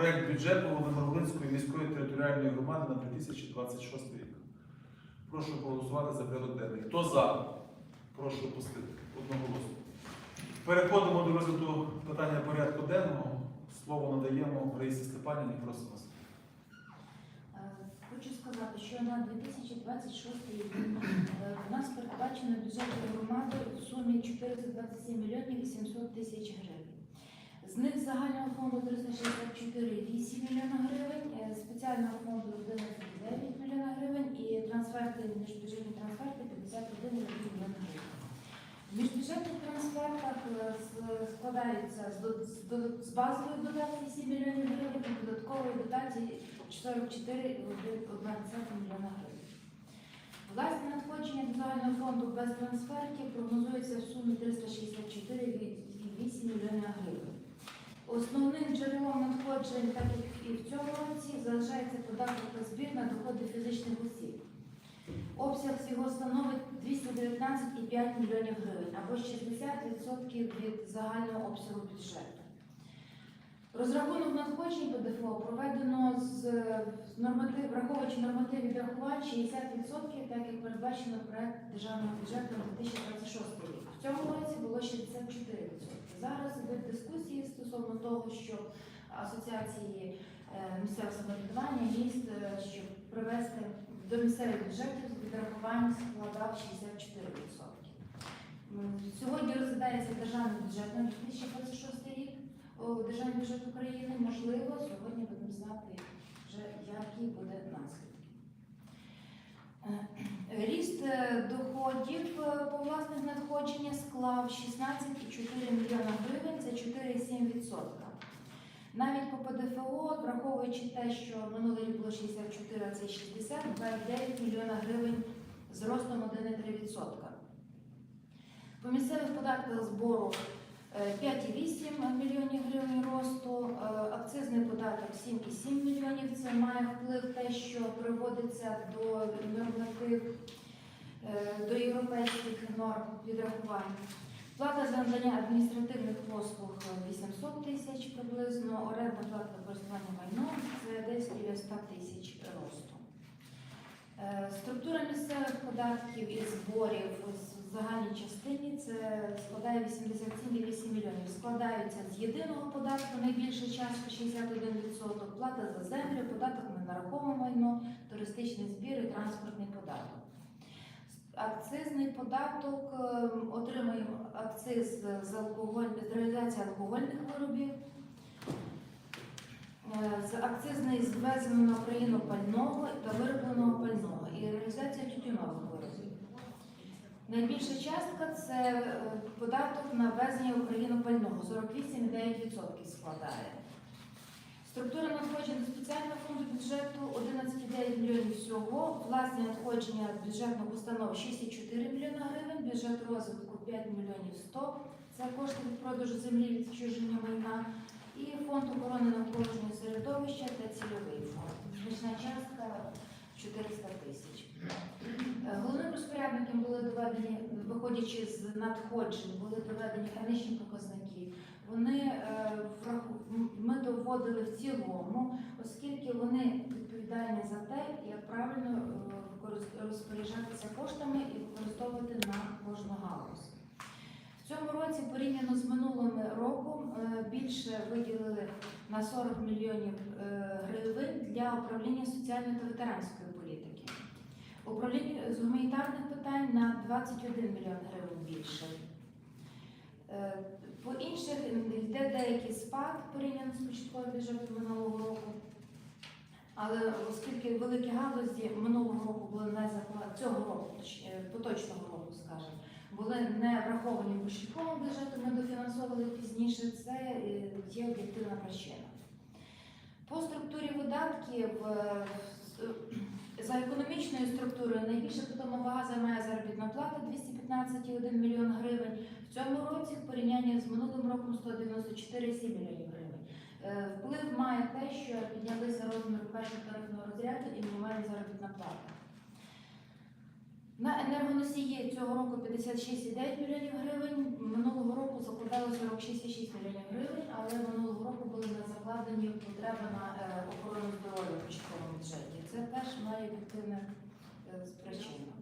проект бюджету Володимир-Волинської міської територіальної громади на 2026 рік. Прошу проголосувати за порядок денний. Хто за? Прошу опустити одноголосно. Переходимо до розгляду питання порядку денного. Слово надаємо Раїсі Степанівні. Просимо вас. Е, Хочу сказати, що на 2026 рік е, у нас передбачено бюджетні громади у сумі 427 мільйонів 800 тисяч гривень. З них загального фонду 364,8 мільйона гривень, е, спеціального фонду 11,9 мільйона гривень і трансферти, міжбюджетні трансферти 51,1 мільйона гривень. В міжбюджетних трансфертах е, складаються з, базової дотації 7 мільйонів гривень і додаткової дотації 44,1 мільйона гривень. Власне надходження до загального фонду без трансфертів прогнозується в сумі 364,8 мільйона гривень. Основним джерелом надходжень, так як і в цьому році, залишається податок та збір на доходи фізичних осіб. Обсяг його становить 219,5 мільйонів гривень або 60% від загального обсягу бюджету. Розрахунок надходжень ПДФО проведено з норматив, враховуючи норматив відрахувань 60%, так як передбачено проект державного бюджету на 2026 рік. В цьому році було 64%. Зараз йдуть дискусії стосовно того, що асоціації е, місцевого самоврядування міст, е, щоб привести до місцевих бюджетів відрахування складав 64%. Сьогодні розглядається державний бюджет на 2026 рік державний бюджет України. Можливо, сьогодні будемо знати вже, які буде наслідки. Е, Ріст е, доходів е, по власних надходження склав 16,4 мільйона гривень, це 4,7%. Навіть по ПДФО, враховуючи те, що минулий рік було 64, а це 60, 2,9 мільйона гривень з ростом 1,3%. По місцевих податках збору е, 5,8 мільйонів гривень росту, е, акцизний податок 7,7 мільйонів. Це має вплив те, що приводиться до норматив е, до європейських норм відрахувань. Плата за надання адміністративних послуг е, 800 тисяч приблизно, орендна плата користування майном це десь біля 100 тисяч росту. Е, Структура місцевих податків і зборів в загальній частині це складає 87,8 мільйонів. Складаються з єдиного податку найбільша частка 61%, плата за землю, податок на нерухоме майно, туристичний збір і транспортний податок. Акцизний податок е, отримуємо акциз з алкоголь реалізації алкогольних виробів. Е, З акцизний з ввезеного на Україну пального та виробленого пального і реалізація тютюнових виробів. Найбільша частка це е, податок на ввезення Україну пального 48,9% складає. Структура надходжень до спеціального фонду бюджету 11,9 мільйонів всього. Власні надходження з бюджетного установ 6,4 мільйона гривень, бюджет розвитку 5 мільйонів 100. Це кошти від продажу землі відчуження майна. І фонд охорони навколишнього середовища та цільовий фонд. Значна частка 400 тисяч. Головним розпорядником були доведені, виходячи з надходжень, були доведені граничні показники. Вони е, ми доводили в цілому, оскільки вони відповідальні за те, як правильно е, розпоряджатися коштами і використовувати на кожну галузь. В цьому році, порівняно з минулим роком, е, більше виділили на 40 мільйонів гривень для управління соціальної та ветеранської політики. Управління з гуманітарних питань на 21 мільйон гривень більше. Е, По інших йде деякий спад порівняно з початковим бюджетом минулого року. Але оскільки великі галузі минулого року були не закладені, цього року, е, поточного року, скажімо, були не враховані в початковому бюджету, ми дофінансовували пізніше, це е, є об'єктивна причина. По структурі видатків за економічною структурою найбільша питома вага займає заробітна плата 215,1 мільйон гривень. В цьому році в порівнянні з минулим роком 194,7 мільйонів гривень. Е, Вплив має те, що піднялися розміри першого тарифного розряду і мінімальна заробітна плата. На енергоносії цього року 56,9 мільйонів гривень. Минулого року закладали 46,6 мільйонів гривень, але минулого року були не закладені потреби на е, охорону здоров'я в початковому бюджеті. Це теж має об'єктивне е, причину.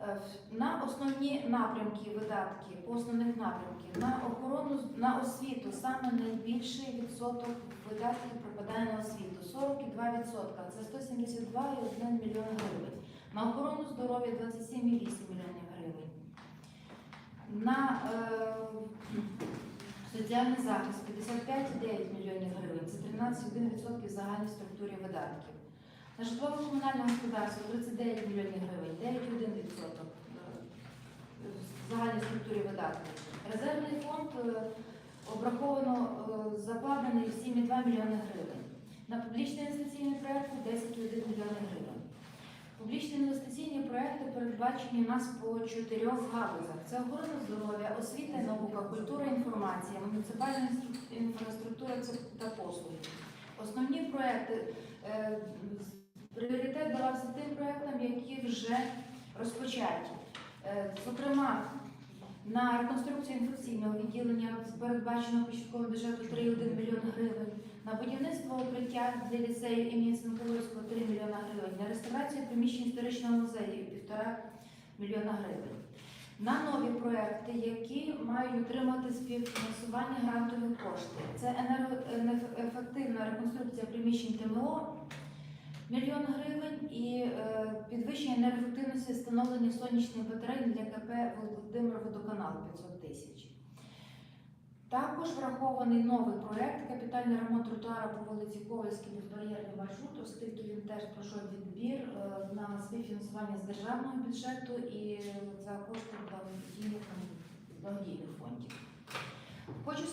Е, На основні напрямки видатки, основних напрямків, на охорону на освіту саме найбільший відсоток видатків припадає на освіту 42%. Це 172,1 мільйон гривень. На охорону здоров'я 27,8 мільйонів гривень. На е, соціальний захист 55,9 мільйонів гривень. Це 13,1% в загальній структурі видатків. На житлово-комунальне господарство 39 мільйонів гривень, 9,1% в загальній структурі видатків. Резервний фонд е, обраховано е, закладений 7,2 мільйони гривень. На публічні інвестиційні проекти 10,1 мільйони гривень. Публічні інвестиційні проекти передбачені у нас по чотирьох галузях: це охорона здоров'я, освіта наука, культура, інформація, муніципальна інфраструктура та послуги. Основні проекти е, пріоритет давався тим проектам, які вже розпочаті. Е, Зокрема, на реконструкцію інфекційного відділення передбачено початковим бюджету 3,1 мільйон гривень. На будівництво укриття для ліцею імені Сенкуловського 3 мільйона гривень. На реставрацію приміщень історичного музею 1,5 мільйона гривень. На нові проекти, які мають отримати співфінансування грантові кошти. Це енергоефективна реконструкція приміщень ТМО мільйон гривень і е, підвищення енергоефективності встановлення сонячних батарей для КП Володимир Водоканал 500 тисяч. Також врахований новий проект капітальний ремонт тротуара по вулиці Ковальській безбар'єрний маршрут, оскільки він теж пройшов відбір е, на співфінансування з державного бюджету і за кошти благодійних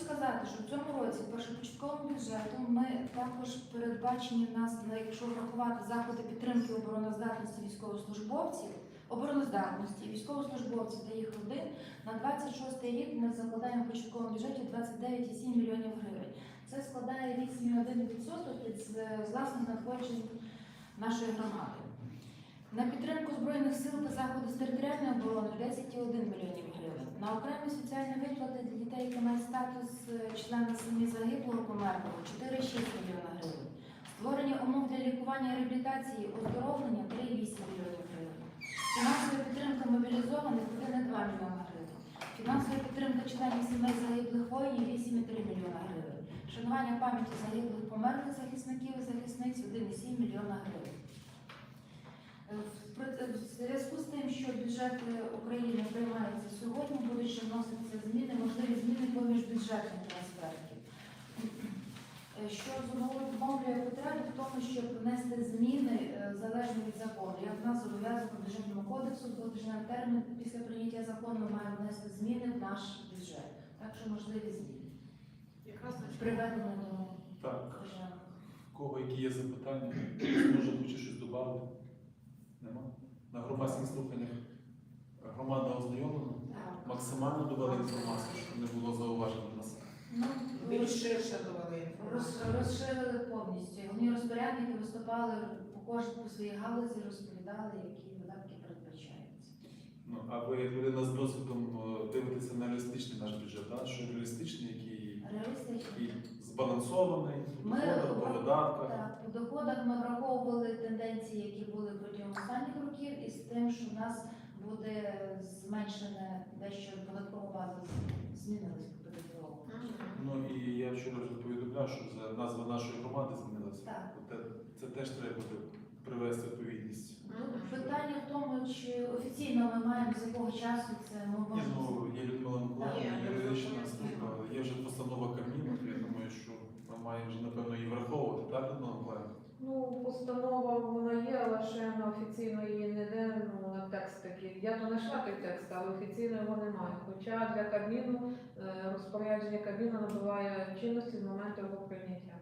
сказати, що в цьому році першопочатковим бюджетом ми також передбачені нас, якщо врахувати заходи підтримки обороноздатності військовослужбовців, обороноздатності військовослужбовців та їх родин на 26 рік ми закладаємо в початковому бюджеті 29,7 мільйонів гривень. Це складає 8,1% від власних надходжень нашої громади. На підтримку Збройних сил та заходи з територіальної оборони 10,1 мільйонів гривень. На окремі соціальні виплати для дітей, які мають статус е, члена сім'ї загиблого померлого 4,6 мільйона гривень. Створення умов для лікування і реабілітації оздоровлення 3,8 мільйонів гривень. Фінансова підтримка мобілізованих 1,2 мільйона гривень. Фінансова підтримка членів сімей загиблих воїнів 8,3 мільйона гривень. Шанування пам'яті загиблих померлих захисників і захисниць 1,7 мільйона гривень. Е, в зв'язку з тим, що бюджет е, України приймається ще вноситися зміни, можливі зміни поміж бюджетних трансфертів. Е, Що зумовлює потребу в тому, щоб внести зміни е, залежно від закону. Як в нас зобов'язано по бюджетному кодексу, двотижневий термін після прийняття закону ми маємо внести зміни в наш бюджет. Так що можливі зміни. Якраз Приведено до Так, в кого які є запитання? Може хоче щось додати? Нема? На громадських слуханнях громада ознайомлена? Так. Максимально довели інформацію, щоб не було зауважень до нас. Ну, більш ширше довели Роз, інформацію. розширили повністю. Вони розпорядники виступали по кожній по своїй галузі, розповідали, які видатки передбачаються. Ну, а ви як людина з досвідом е, дивитеся на реалістичний наш бюджет, да? що реалістичний, який, Реалістично. який збалансований, по Ми доходах, по видатках. Так, по доходах ми враховували тенденції, які були протягом останніх років, і з тим, що в нас буде зменшене дещо податкова база з- змінилась по ПДФО. Ну і я вчора вже повідомляв, що за назва нашої громади змінилася. Так. Це, це теж треба буде привести відповідність. Питання в тому, чи офіційно ми маємо з якого часу це ми Ні, можемо. ну, є Людмила Миколаївна, є юридична служба, є вже постанова Кабміну, я думаю, що ми маємо вже напевно її враховувати, так, Людмила Миколаївна? Ну, постанова вона є, але ще на офіційно її не ну, текст такий. Я то знайшла той текст, але офіційно його немає. Хоча для Кабміну е, розпорядження Кабміну набуває чинності з моменту його прийняття.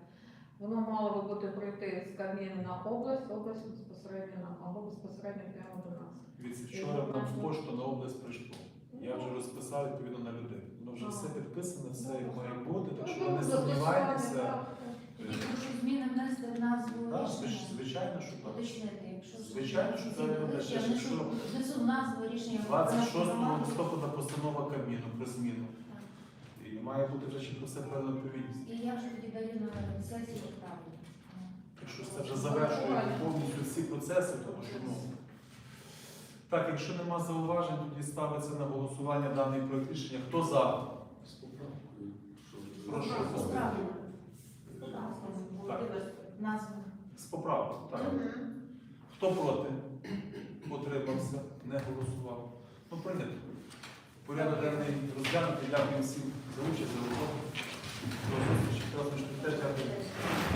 Воно мало би бути пройти з Кабміну на область, область безпосередньо нам, або безпосередньо прямо до нас. Від вчора нам в пошту на область прийшло. Я вже розписав відповідно на людей. Воно вже все підписане, все як має бути, так що ви не сумнівайтеся. Зміни внести в назву Так, звичайно, що так. Звичайно, що це Ці буде кличі, ще, я якщо внесу назву рішення 26 листопада постанова Кабміну про зміну. І має бути вже чітко все певна відповідність. І я вже тоді даю на сесію ставлю. Якщо це вже завершує повністю всі процеси, тому що ну. Так, якщо нема зауважень, тоді ставиться на голосування даний проект рішення. Хто за? З поправкою. Прошу зробили. поставити. Назву. З поправкою, так. Хто проти? Утримався, не голосував. Ну, прийнято. Порядок денний розглянути. Дякую всім за участь, за роботу. До зустрічі.